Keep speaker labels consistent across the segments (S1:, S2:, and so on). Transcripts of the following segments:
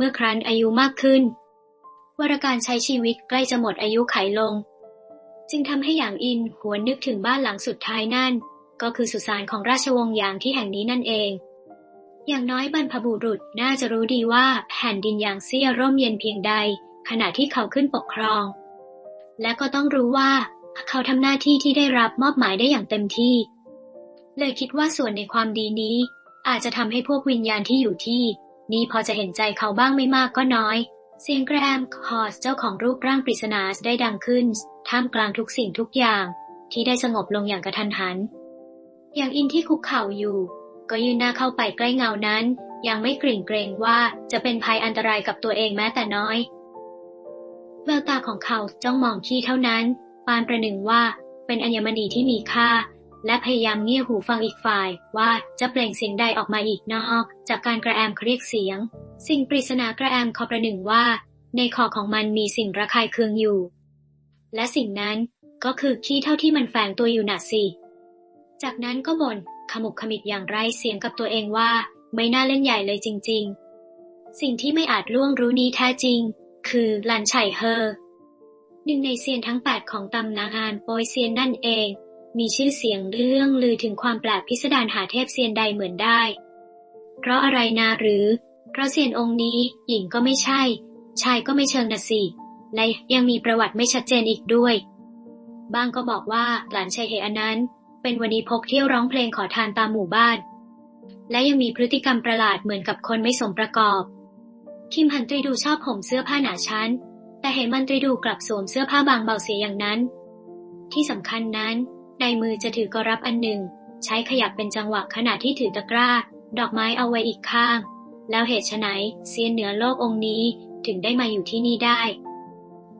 S1: เมื่อครั้นอายุมากขึ้น วรการใช้ชีวิตใกล้จะหมดอายุไขลง จึงทำให้หยางอินหวนนึกถึงบ้านหลังสุดท้ายนั่น ก็คือสุสานของราชวงศ์หยางที่แห่งนี้นั่นเอง อย่างน้อยบรรพบุรุษน่าจะรู้ดีว่าแผ่นดินหยางเซี่ยร่มเย็นเพียงใด ขณะที่เขาขึ้นปกครอง และก็ต้องรู้ว่าเขาทำหน้าที่ที่ได้รับมอบหมายได้อย่างเต็มที่ เลยคิดว่าส่วนในความดีนี้ อาจจะทำให้พวกวิญญาณที่อยู่ที่ นี่พอจะเห็นใจเขาบ้างไม่มากก็น้อย เสียงแกรมคอสเจ้าของรูปร่างปริศนาได้ดังขึ้น ท่ามกลางทุกสิ่งทุกอย่าง ที่ได้สงบลงอย่างกระทันหัน อย่างอินที่คุกเข่าอยู่ ก็ยืนหน้าเข้าไปใกล้เงานั้น ยังไม่กริ่งเกรงว่าจะเป็นภัยอันตรายกับตัวเองแม้แต่น้อย แววตาของเขาจ้องมองที่เท่านั้น ปานประหนึ่งว่าเป็นอัญมณีที่มีค่า และพยายามเงี่ยหูฟังอีกฝ่ายว่าจะเปล่งเสียงใดออกมาอีกนอกจากการกระแอมเรียกเสียง สิ่งปริศนากระแอมคอประหนึ่งว่า ในคอของมันมีสิ่งระคายเคืองอยู่ และสิ่งนั้นก็คือขี้เท่าที่มันแฝงตัวอยู่น่ะสิ จากนั้นก็บ่นขมุกขมิดอย่างไร้เสียงกับตัวเองว่า ไม่น่าเล่นใหญ่เลยจริง ๆ สิ่งที่ไม่อาจล่วงรู้นี้แท้จริง คือหลันไฉเฮอหนึ่งในเซียนทั้งแปดของตำนานโปยเซียนนั่นเอง มีชื่อเสียงเรื่องลือถึงความแปลกพิสดารหาเทพเซียนใดเหมือนได้ เพราะอะไรนาหรือ เพราะเซียนองค์นี้หญิงก็ไม่ใช่ ชายก็ไม่เชิงนะสิ และยังมีประวัติไม่ชัดเจนอีกด้วยบางก็บอกว่าหลานชายเหอนั้น เป็นวันนี้พกเที่ยวร้องเพลงขอทานตามหมู่บ้าน และยังมีพฤติกรรมประหลาดเหมือนกับคนไม่สมประกอบ คิมหันตรีดูชอบห่มเสื้อผ้าหนาชั้น แต่เหมันตรีดูกลับสวมเสื้อผ้าบางเบาเสียอย่างนั้น ที่สำคัญนั้น ในมือจะถือกระรับอันหนึ่ง ใช้ขยับเป็นจังหวะขณะที่ถือตะกร้า ดอกไม้เอาไว้อีกข้าง แล้วเหตุไฉนเซียนเหนือโลกองค์นี้ถึงได้มาอยู่ที่นี่ได้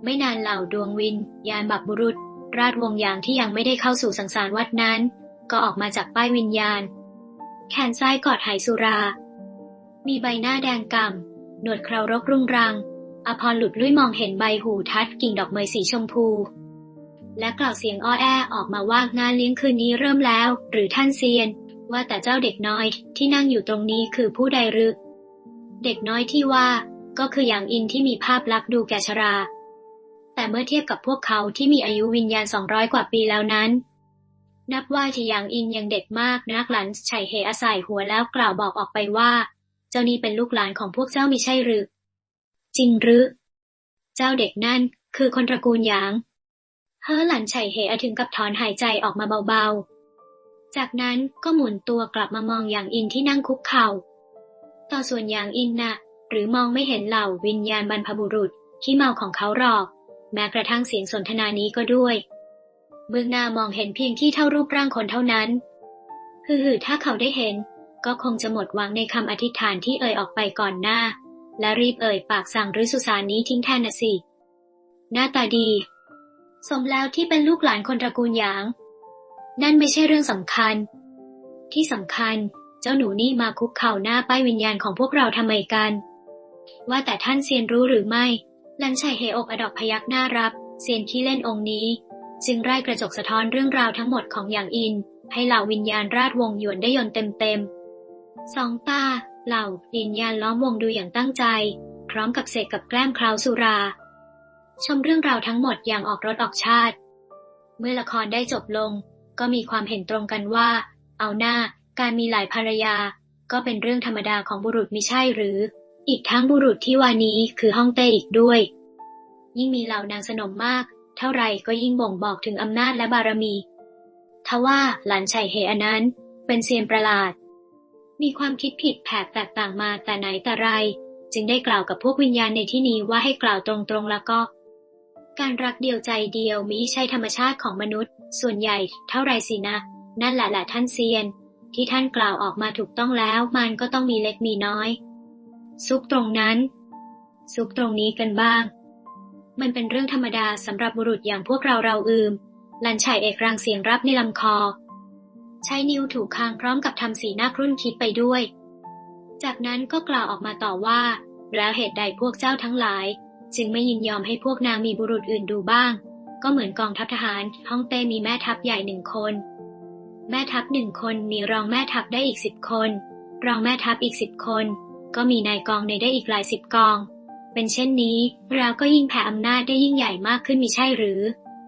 S1: ไม่นานเหล่าดวงวิน ยานบับบุรุษ ราชวงศ์ยางที่ยังไม่ได้เข้าสู่สังสารวัดนั้น ก็ออกมาจากป้ายวิญญาณ แขนซ้ายกอดไหสุรา มีใบหน้าแดงก่ำหนวดเครารกรุงรังอภรหลุดลุ่ยมองเห็นใบหูทัดกิ่งดอกเมยสีชมพู และกล่าวเสียงอ้อแอออกมาว่างานเลี้ยงคืนนี้เริ่มแล้ว หรือท่านเซียน ว่าแต่เจ้าเด็กน้อยที่นั่งอยู่ตรงนี้คือผู้ใดหรือ เด็กน้อยที่ว่า ก็คืออย่างอินที่มีภาพลักษณ์ดูแก่ชรา แต่เมื่อเทียบกับพวกเขาที่มีอายุวิญญาณสองร้อยกว่าปีแล้วนั้น นับว่าที่อย่างอินยังเด็กมากนักหลันไฉเหอาศัยหัวแล้วกล่าวบอกออกไปว่า เจ้านี่เป็นลูกหลานของพวกเจ้ามิใช่หรือ จริงหรือ เจ้าเด็กนั่นคือคนตระกูลหยาง เฮ้อหลันไฉเหอถึงกับถอนหายใจออกมาเบาๆ จากนั้นก็หมุนตัวกลับมามองอย่างอินที่นั่งคุกเขา่า ต่อส่วนอย่างอินน่ะ หรือมองไม่เห็นเหล่าวิญญาณบรรพบุรุษที่เมาของเขาหรอก แม้กระทั่งเสียงสนทนานี้ก็ด้วย เบื้องหน้ามองเห็นเพียงที่เท่ารูปร่างคนเท่านั้นฮือถ้าเขาได้เห็น ก็คงจะหมดหวังในคำอธิษฐานที่เอ่ยออกไปก่อนหน้า และรีบเอ่ยปากสั่งรื้อสุสานนี้ทิ้งแทนน่ะสิ หน้าตาดี สมแล้วที่เป็นลูกหลานคนตระกูลหยาง นั่นไม่ใช่เรื่องสำคัญ ที่สำคัญเจ้าหนูนี่มาคุกเข่าหน้าป้ายวิญญาณของพวกเราทำไมกัน ว่าแต่ท่านเซียนรู้หรือไม่ลันชัยเหอกอดอกพยักหน้ารับ เซียนขี้เล่นองค์นี้ จึงไร้กระจกสะท้อนเรื่องราวทั้งหมดของอย่างอิน ให้เหล่าวิญญาณราชวงหยวนได้ยนเต็มเต็มสองตาเหล่าวิญญาณล้อมวงดูอย่างตั้งใจ พร้อมกับเสกกับแกล้มคราวสุรา ชมเรื่องราวทั้งหมดอย่างออกรถออกชาติ เมื่อละครได้จบลง ก็มีความเห็นตรงกันว่า เอาหน้าการมีหลายภรรยา ก็เป็นเรื่องธรรมดาของบุรุษมิใช่หรือ อีกทั้งบุรุษที่วานี้คือฮ่องเต้อีกด้วย ยิ่งมีเหล่านางสนมมาก เท่าไรก็ยิ่งบ่งบอกถึงอำนาจและบารมีทว่าหลานชัยเหอนั้น เป็นเซียนประหลาด มีความคิดผิดแผกแตกต่างมาแต่ไหนแต่ไร จึงได้กล่าวกับพวกวิญญาณในที่นี้ว่าให้กล่าวตรงๆแล้วก็ การรักเดียวใจเดียวมิใช่ธรรมชาติของมนุษย์ ส่วนใหญ่เท่าไรสินะ นั่นแหละแหละท่านเซียน ที่ท่านกล่าวออกมาถูกต้องแล้วมันก็ต้องมีเล็กมีน้อย ซุกตรงนั้น ซุกตรงนี้กันบ้าง มันเป็นเรื่องธรรมดาสำหรับบุรุษอย่างพวกเราเราอืมลันชัยเอกรังเสียงรับในลำคอ ใช้นิ้วถูกคางพร้อมกับทำสีหน้าครุ่นคิดไปด้วย จากนั้นก็กล่าวออกมาต่อว่า แล้วเหตุใดพวกเจ้าทั้งหลาย จึงไม่ยินยอมให้พวกนางมีบุรุษอื่นดูบ้าง ก็เหมือนกองทัพทหารฮ่องเต้มีแม่ทัพใหญ่หนึ่งคน แม่ทัพหนึ่งคนมีรองแม่ทัพได้อีกสิบคน รองแม่ทัพอีกสิบคน ก็มีนายกองในได้อีกหลายสิบกอง เป็นเช่นนี้เราก็ยิ่งแผ่อำนาจได้ยิ่งใหญ่มากขึ้นมิใช่หรือ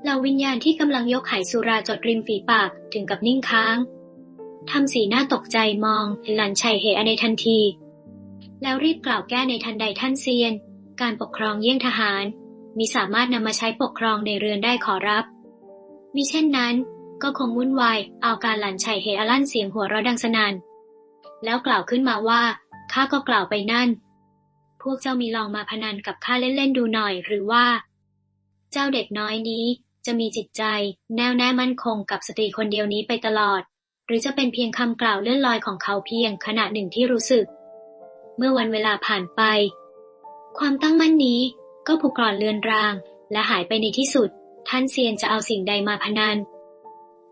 S1: เหล่าวิญญาณที่กำลังยกไหสุราจดริมฝีปากถึงกับนิ่งค้างทำสีหน้าตกใจมองเห็นหลันชัยเหอในทันที แล้วรีบกล่าวแก้ในทันใดท่านเซียน การปกครองเยี่ยงทหารมีสามารถนำมาใช้ปกครองในเรือนได้ขอรับ มิเช่นนั้น ก็คงวุ่นวายเอาการหลันชัยเหอลั่นเสียงหัวเราะดังสนัน่นแล้วกล่าวขึ้นมาว่าข้าก็กล่าวไปนั่น พวกเจ้ามีลองมาพนันกับข้าเล่นๆดูหน่อยหรือว่า เจ้าเด็กน้อยนี้จะมีจิตใจ แน่วแน่มั่นคงกับสตรีคนเดียวนี้ไปตลอด หรือจะเป็นเพียงคำกล่าวเลื่อนลอยของเขาเพียงขณะหนึ่งที่รู้สึก เมื่อวันเวลาผ่านไป ความตั้งมั่นนี้ก็ผูกกร่อนเลือนราง และหายไปในที่สุด ท่านเซียนจะเอาสิ่งใดมาพนัน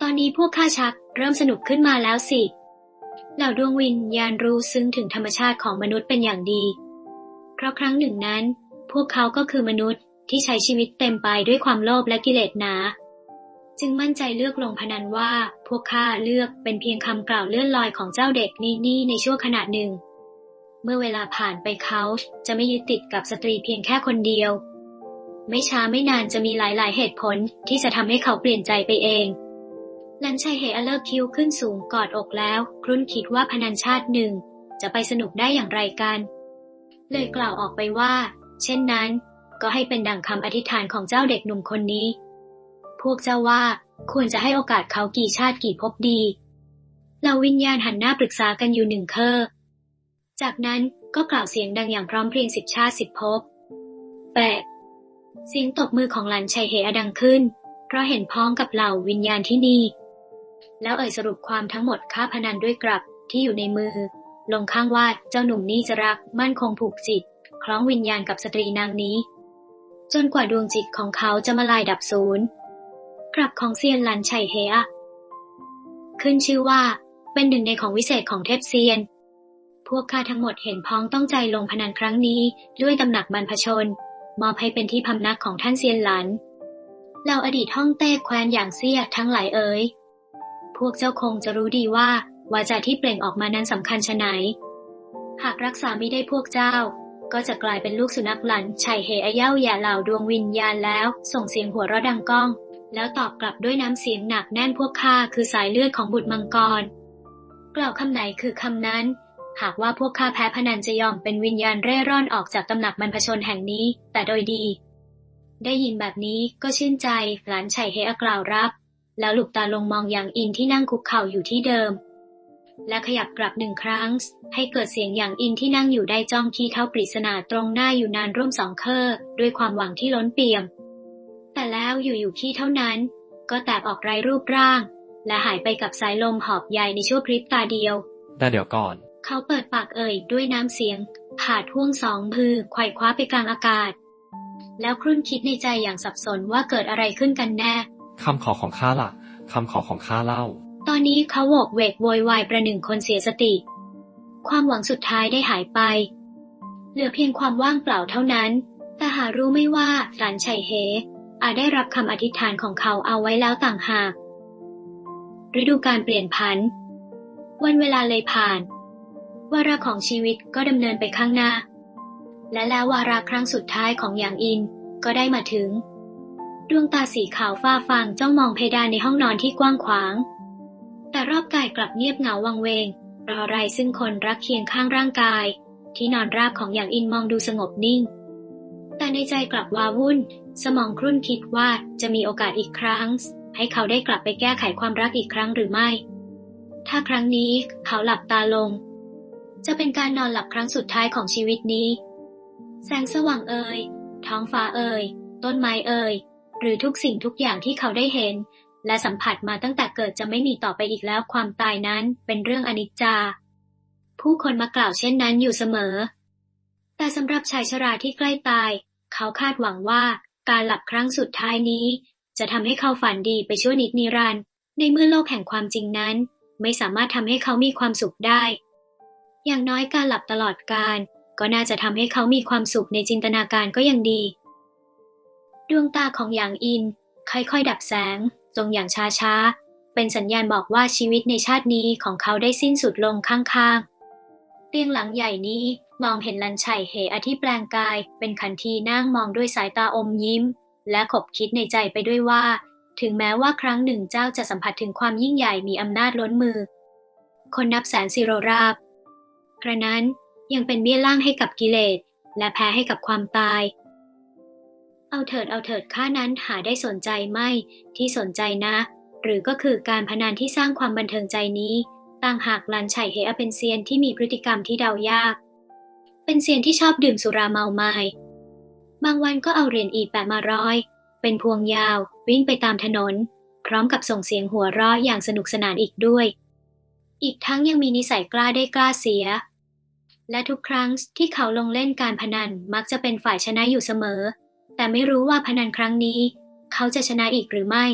S1: ตอนนี้พวกข้าชักเริ่มสนุกขึ้นมาแล้วสิ เหล่าดวงวิญญาณรู้ซึ้งถึงธรรมชาติของมนุษย์เป็นอย่างดี เพราะครั้งหนึ่งนั้น พวกเขาก็คือมนุษย์ที่ใช้ชีวิตเต็มไปด้วยความโลภและกิเลสหนาจึงมั่นใจเลือกลงพนันว่า พวกข้าเลือกเป็นเพียงคำกล่าวเลื่อนลอยของเจ้าเด็กนี่นี่ในช่วงขณะหนึ่ง มื่อเวลาผ่านไปเขาจะไม่ยึดติดกับสตรีเพียงแค่คนเดียว ไม่ช้าไม่นานจะมีหลาย ๆ เหตุผลที่จะทำให้เขาเปลี่ยนใจไปเอง หลันชัยเหอเลิกคิ้วขึ้นสูงกอดอกแล้ว ครุ่นคิดว่าพนันชาติหนึ่ง จะไปสนุกได้อย่างไรกัน เลยกล่าวออกไปว่า เช่นนั้น ก็ให้เป็นดังคำอธิษฐานของเจ้าเด็กหนุ่มคนนี้ พวกเจ้าว่าควรจะให้โอกาสเขากี่ชาติกี่ภพดีเราวิญญาณหันหน้าปรึกษากันอยู่หนึ่งเคอ จากนั้นก็กล่าวเสียงดังอย่างพร้อมเพรียงสิบชาติสิบภพแปดเสียงตบมือของหลันชัยเหอดังขึ้น เพราะเห็นพ้องกับเหล่าวิญญาณที่นี่แล้วเอ่ยสรุปความทั้งหมดค่าพนันด้วยกลับที่อยู่ในมือ ลงข้างว่าเจ้าหนุ่มนี้จะรักมั่นคงผูกจิต คล้องวิญญาณกับสตรีนางนี้ จนกว่าดวงจิตของเขาจะมาลายดับศูนย์กลับของเซียนหลันชัยเฮะขึ้นชื่อว่าเป็นหนึ่งในของวิเศษของเทพเซียน พวกข้าทั้งหมดเห็นพ้องต้องใจลงพนันครั้งนี้ด้วยตำหนักบรรพชน มอบให้เป็นที่พำนักของท่านเซียนหลันเราอดีตห้องเต้แควนอย่างเสียทั้งหลายเอ๋ยพวกเจ้าคงจะรู้ดีว่าวาจาที่เปล่งออกมานั้นสำคัญชะไหน หากรักษาไม่ได้พวกเจ้า ก็จะกลายเป็นลูกสุนัขหลันชัยเหอเย้าอย่าเหล่าดวงวิญญาณแล้ว ส่งเสียงหัวเราะดังก้อง แล้วตอบกลับด้วยน้ำเสียงหนักแน่นพวกข้าคือสายเลือดของบุตรมังกร กล่าวคำไหนคือคำนั้น หากว่าพวกข้าแพ้พนันจะยอมเป็นวิญญาณเร่ร่อนออกจากตำหนักบรรพชนแห่งนี้ แต่โดยดี ได้ยินแบบนี้ก็ชื่นใจหลานชัยเฮอกล่าวรับ แล้วหลุบตาลงมองอย่างอินที่นั่งคุกเข่าอยู่ที่เดิม และขยับกลับหนึ่งครั้ง ให้เกิดเสียงอย่างอินที่นั่งอยู่ได้จ้องขี้เท้าปริศนาตรงหน้าอยู่นานร่วมสองเคอด้วยความหวังที่ล้นเปี่ยม แต่แล้วอยู่ๆขี้เท่านั้น ก็แตกออกไรรูปร่าง และหายไปกับสายลมหอบใหญ่ในชั่วพริบตาเดียว
S2: ได้เดี๋ยวก่อน
S1: เขาเปิดปากเอ่ยด้วยน้ำเสียงผ่าท่วงสองมือไขว่คว้าไปกลางอากาศ แล้วครุ่นคิดในใจอย่างสับสนว่าเกิดอะไรขึ้นกันแน่
S2: คำขอของข้าล่ะคำขอของข้าเล่า
S1: ตอนนี้เขาโวกเวกโวยวายประหนึ่งคนเสียสติ ความหวังสุดท้ายได้หายไป เหลือเพียงความว่างเปล่าเท่านั้น แต่หารู้ไม่ว่าหลานชัยเฮอาจได้รับคำอธิษฐานของเขาเอาไว้แล้วต่างหาก ฤดูการเปลี่ยนผัน วันเวลาเลยผ่าน วาระของชีวิตก็ดำเนินไปข้างหน้า และแล้ววาระครั้งสุดท้ายของอย่างอินก็ได้มาถึง ดวงตาสีขาวฟ้าฟางจ้องมองเพดานในห้องนอนที่กว้างขวาง แต่รอบกายกลับเงียบเหงาวังเวงรอไรซึ่งคนรักเคียงข้างร่างกาย ที่นอนราบของอย่างอินมองดูสงบนิ่ง แต่ในใจกลับวาวุ่น สมองครุ่นคิดว่าจะมีโอกาสอีกครั้ง ให้เขาได้กลับไปแก้ไขความรักอีกครั้งหรือไม่ ถ้าครั้งนี้เขาหลับตาลง จะเป็นการนอนหลับครั้งสุดท้ายของชีวิตนี้ แสงสว่างเอ่ย ท้องฟ้าเอ่ย ต้นไม้เอ่ย หรือทุกสิ่งทุกอย่างที่เขาได้เห็น และสัมผัสมาตั้งแต่เกิดจะไม่มีต่อไปอีกแล้วความตายนั้นเป็นเรื่องอนิจจา ผู้คนมากล่าวเช่นนั้นอยู่เสมอ แต่สำหรับชายชราที่ใกล้ตาย เขาคาดหวังว่าการหลับครั้งสุดท้ายนี้ จะทำให้เขาฝันดีไปชั่วนิดนิรันดร์ในเมื่อโลกแห่งความจริงนั้น ไม่สามารถทำให้เขามีความสุขได้ อย่างน้อยการหลับตลอดการ ก็น่าจะทำให้เขามีความสุขในจินตนาการก็ยังดี ดวงตาของหยางอิน ค่อยๆ ดับแสงจงอย่างช้าๆ เป็นสัญญาณบอกว่าชีวิตในชาตินี้ของเขาได้สิ้นสุดลงข้างๆ เตียงหลังใหญ่นี้มองเห็นลันชัยเหอที่แปลงกาย เป็นขันทีนั่งมองด้วยสายตาอมยิ้ม และขบคิดในใจไปด้วยว่า ถึงแม้ว่าครั้งหนึ่งเจ้าจะสัมผัสถึงความยิ่งใหญ่มีอำนาจล้นมือ คนนับแสนสิโรราบ กระนั้นยังเป็นเบี้ยล่างให้กับกิเลส และแพ้ให้กับความตาย เอาเถิดเอาเถิดข้านั้นหาได้สนใจไม่ที่สนใจนะ หรือก็คือการพนันที่สร้างความบันเทิงใจนี้ต่างหากลันชัยเฮอเป็นเซียนที่มีพฤติกรรมที่เดายาก เป็นเซียนที่ชอบดื่มสุราเมาไม้บางวันก็เอาเหรียญอีแปะมาร้อย เป็นพวงยาววิ่งไปตามถนน พร้อมกับส่งเสียงหัวเราะอย่างสนุกสนานอีกด้วย อีกทั้งยังมีนิสัยกล้าได้กล้าเสีย และทุกครั้งที่เขาลงเล่นการพนันมักจะเป็นฝ่ายชนะอยู่เสมอ แต่ไม่รู้ว่าพนันครั้งนี้ เขาจะชนะอีกหรือไม่